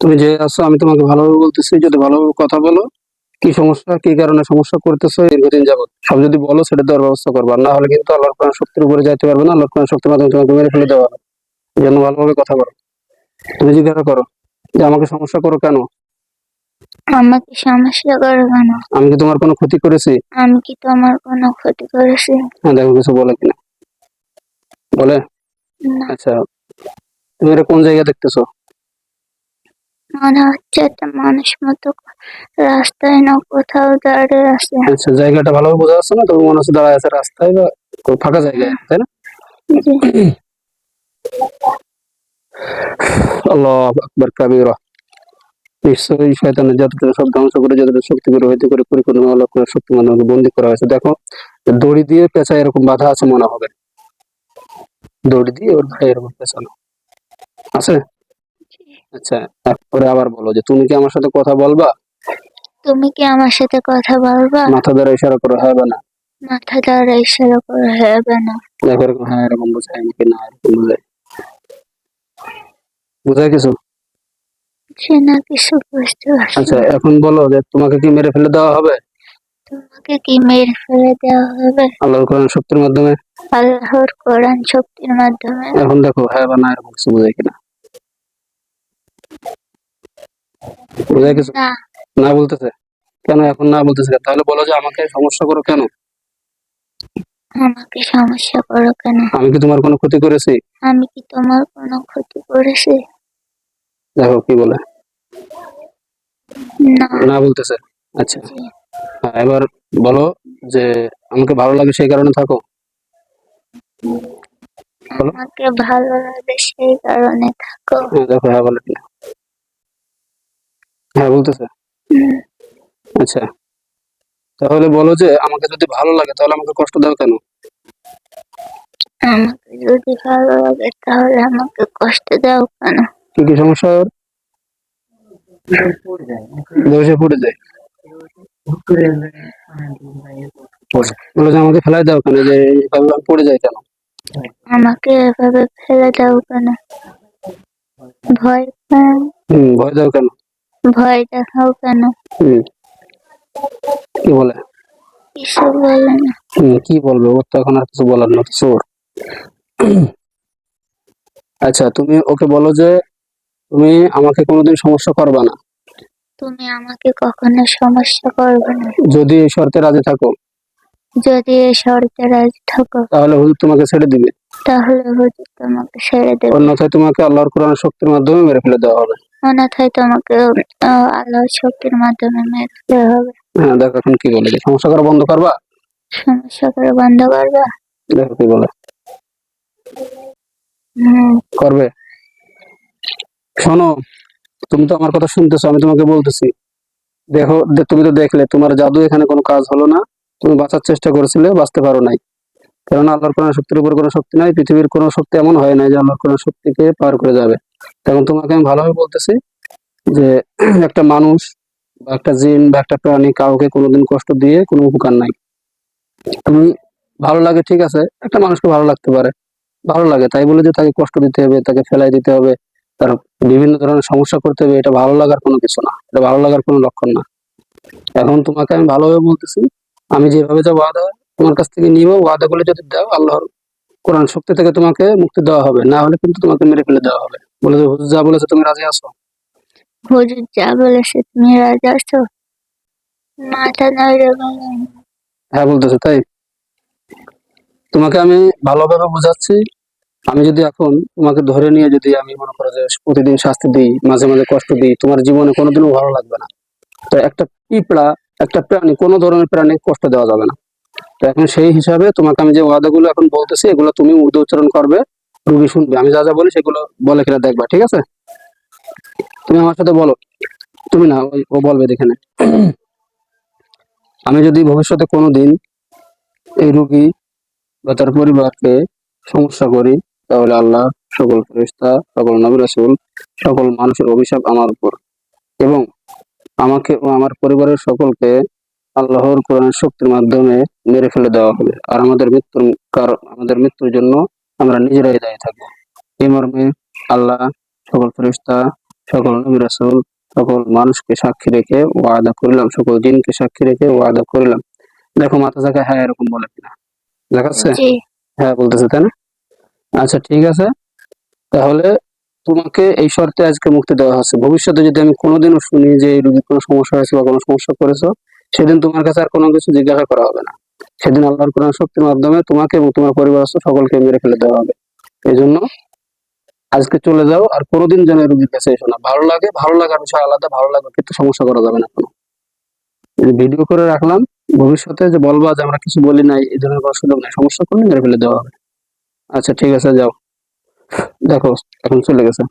তুমি যে আছো আমি তোমাকে ভালোভাবে বলতেছি যদি ভালোভাবে কথা বলো কি সমস্যা কি কারণে সমস্যা করতেছো দীর্ঘদিন যাবত সব যদি বলো সেটা দেওয়ার ব্যবস্থা করব। না হলে কিন্তু আল্লাহর কোরআন শক্তির উপরে যাইতে পারবে না আল্লাহর কোরআন শক্তির মাধ্যমে তোমাকে মেরে ফেলে দেওয়া হবে। এই ভালোভাবে কথা বলো। তুমি জিজ্ঞাসা করো যে আমাকে সমস্যা করো কেন? আমাকে সমস্যা করো কেন? আমি কি তোমার কোনো ক্ষতি করেছি? আমি কি তোমার কোনো ক্ষতি করেছি? হ্যাঁ দেখো কিছু বলে কিনা। বলে? আচ্ছা তুমি এটা কোন জায়গা দেখতেছো? মনে হচ্ছে একটা মানুষ মতো রাস্তায় না কোথাও দাঁড়িয়ে আছে। আচ্ছা জায়গাটা ভালোভাবে বোঝা যাচ্ছে না? তবে মনে হচ্ছে দাঁড়ায় আছে রাস্তায় বা ফাঁকা জায়গায় তাই না? আল্লাহ আকবর কাবিরা। নিশ্চয়ই শয়তানের যতটুকু সব ধ্বংস করে যতটুকু শক্তি করে করে আল্লাহ করে শক্তি বন্দি করা হয়েছে। দেখো দড়ি দিয়ে পেঁচা এরকম বাধা আছে মনে হবে। দড়ি দিয়ে ওর ঘাড়ে এরকম পেঁচানো। আছে? আচ্ছা তারপরে আবার বলো যে তুমি কি আমার সাথে কথা বলবা? তুমি কি আমার সাথে কথা বলবা? মাথা দ্বারা ইশারা করো হ্যাঁ বা না? মাথা দ্বারা ইশারা করে হবে না। দেখো এরকম হ্যাঁ এরকম বোঝায় নাকি না এরকম বোঝায়। বোঝায় কিছু? না কিছু বুঝতে পারছি আচ্ছা এখন বলো যে তোমাকে কি মেরে ফেলে দেওয়া হবে? তোমাকে কি মেরে ফেলে দেওয়া হবে? আল্লাহর কোরআন শক্তির মাধ্যমে? আল্লাহর কোরআন শক্তির মাধ্যমে। এখন দেখো হ্যাঁ বা না এরকম কিছু বোঝায় কিনা। বোঝায় কিছু না। বলতেছে? কেন এখন না বলতেছে তাহলে বলো যে আমাকে সমস্যা করো কেন? আমাকে সমস্যা করো কেন? আমি কি তোমার কোনো ক্ষতি করেছি? আমি কি তোমার কোনো ক্ষতি করেছি? দেখো কি বলে। না। না বলতেছে। আচ্ছা। হ্যাঁ, এবার বলো যে আমাকে ভালো লাগে সেই কারণে থাকো। আমাকে ভালো লাগে সেই কারণে থাকো। হ্যাঁ দেখো হ্যাঁ বলে। হ্যাঁ বলতেছে। আচ্ছা। তাহলে বলো যে আমাকে যদি ভালো লাগে তাহলে আমাকে কষ্ট দাও কেন? আমাকে যদি ভালো লাগে তাহলে আমাকে কষ্ট দাও কেন? কি কি সমস্যা ওর? দোষে পড়ে যায়। বলো যে আমাকে ফেলাই দাও কেন? যে আমি পড়ে যাই কেন? আমাকে এভাবে ফেলে দাও কেন? ভয় ভয় দাও কেন? ভয় দেখাও কেন? কি বলে? কিছু বলে না। কি বলবে? ওর তো এখন আর কিছু বলার না চোর আচ্ছা তুমি ওকে বলো যে তুমি আমাকে কোনোদিন সমস্যা করবে না। তুমি আমাকে কখনো সমস্যা করবে না। যদি এই শর্তে রাজি থাকো। যদি এই শর্তে রাজি থাকো। তাহলে হুজুর তোমাকে ছেড়ে দিবে। তাহলে হুজুর তোমাকে ছেড়ে দেবে। অন্যথায় তোমাকে আল্লাহর কোরআন শক্তির মাধ্যমে মেরে ফেলে দেওয়া হবে। অন্যথায় তোমাকে আল্লাহর শক্তির মাধ্যমে মেরে ফেলা হবে। হ্যাঁ দেখো এখন কি বলে যে সমস্যা করা বন্ধ করবা? সমস্যা করে বন্ধ করবা? দেখো কি বলে। করবে? শোনো তুমি তো আমার কথা শুনতেছো আমি তোমাকে বলতেছি। দেখো তুমি তো দেখলে তোমার জাদু এখানে কোনো কাজ হলো না। তুমি বাঁচার চেষ্টা করেছিলে বাঁচতে পারো নাই। কেননা আল্লাহর কোনো শক্তির উপর কোনো শক্তি নাই, পৃথিবীর কোনো শক্তি এমন হয় নাই যে আল্লাহর কোনো শক্তিকে পার করে যাবে। তখন তোমাকে আমি ভালোভাবে বলতেছি যে একটা মানুষ বা একটা জিন বা একটা প্রাণী কাউকে কোনোদিন কষ্ট দিয়ে কোনো উপকার নাই। তুমি ভালো লাগে, ঠিক আছে, একটা মানুষকে ভালো লাগতে পারে, ভালো লাগে, তাই বলে যে তাকে কষ্ট দিতে হবে, তাকে ফেলাই দিতে হবে, তার বিভিন্ন ধরনের সমস্যা করতে হবে, এটা ভালো লাগার কোনো কিছু না, এটা ভালো লাগার কোনো লক্ষণ না। এখন তোমাকে আমি ভালোভাবে বলতেছি, আমি যেভাবে যা ওয়াদা তোমার কাছ থেকে নিব ওয়াদাগুলো যদি দাও আল্লাহর কোরআন শক্তি থেকে তোমাকে মুক্তি দেওয়া হবে। না হলে কিন্তু তোমাকে মেরে ফেলে দেওয়া হবে। বলে যে হুজুর যা বলেছে তুমি রাজি আছো? হুজুর যা বলেছে তুমি রাজি আছো? মাথা নাড়ে হ্যাঁ বলতেছে তাই? তোমাকে আমি ভালোভাবে বোঝাচ্ছি। আমি যদি এখন তোমাকে ধরে নিয়ে যদি আমি মনে করো যে প্রতিদিন শাস্তি দিই মাঝে মাঝে কষ্ট দিই তোমার জীবনে কোনোদিনও ভালো লাগবে না। তো একটা পিঁপড়া একটা প্রাণী কোনো ধরনের প্রাণী কষ্ট দেওয়া যাবে না। তো এখন সেই হিসাবে তোমাকে আমি যে ওয়াদাগুলো এখন বলতেছি, এগুলো তুমি উর্দু উচ্চারণ করবে রুগী শুনবে। আমি যা যা বলি সেগুলো বলে কিনা দেখবা, ঠিক আছে? তুমি আমার সাথে বলো। তুমি না ও বলবে দেখে আমি যদি ভবিষ্যতে কোনোদিন এই রুগী বা তার পরিবারকে সমস্যা করি, তাহলে আল্লাহ, সকল ফেরেশতা, সকল নবী রাসূল, সকল মানুষের অভিশাপ আমার উপর। এবং আমাকে ও আমার পরিবারের সকলকে আল্লাহর কোরআনের শক্তির মাধ্যমে মেরে ফেলে দেওয়া হবে। আর আমাদের মৃত্যুর কারণ আমাদের মৃত্যুর জন্য আমরা নিজেরাই দায়ী থাকব। এই মর্মে আল্লাহ সকল ফেরেশতা সকল নবী রাসূল সকল মানুষকে সাক্ষী রেখে ওয়াদা করিলাম সকল জিনকে সাক্ষী রেখে ওয়াদা করিলাম। দেখো মাথা জায়গায় হ্যাঁ এরকম বলে কিনা? দেখাচ্ছে? হ্যাঁ বলতেছে তাই না? আচ্ছা ঠিক আছে। তাহলে তোমাকে এই শর্তে আজকে মুক্তি দেওয়া হচ্ছে ভবিষ্যতে যদি আমি কোনোদিনও শুনি যে এই রোগীর কোনো সমস্যা হয়েছে বা কোনো সমস্যা করেছ সেদিন তোমার কাছে আর কোনো কিছু জিজ্ঞাসা করা হবে না। সেদিন আল্লাহর কোরআন শক্তির মাধ্যমে তোমাকে এবং তোমার পরিবারস্থ সকলকে মেরে ফেলে দেওয়া হবে। এই জন্য আজকে চলে যাও আর কোনোদিন যেন রোগীর কাছে এসো না। ভালো লাগে, ভালো লাগার বিষয় আলাদা, ভালো লাগবে কিন্তু সমস্যা করা যাবে না কোনো। ভিডিও করে রাখলাম। ভবিষ্যতে যে বলবা যে আমরা কিছু বলি নাই, এই ধরনের কোনো সুযোগ নাই। সমস্যা করলে মেরে ফেলে দেওয়া হবে। আচ্ছা ঠিক আছে, যাও। দেখো, এখন চলে গেছে।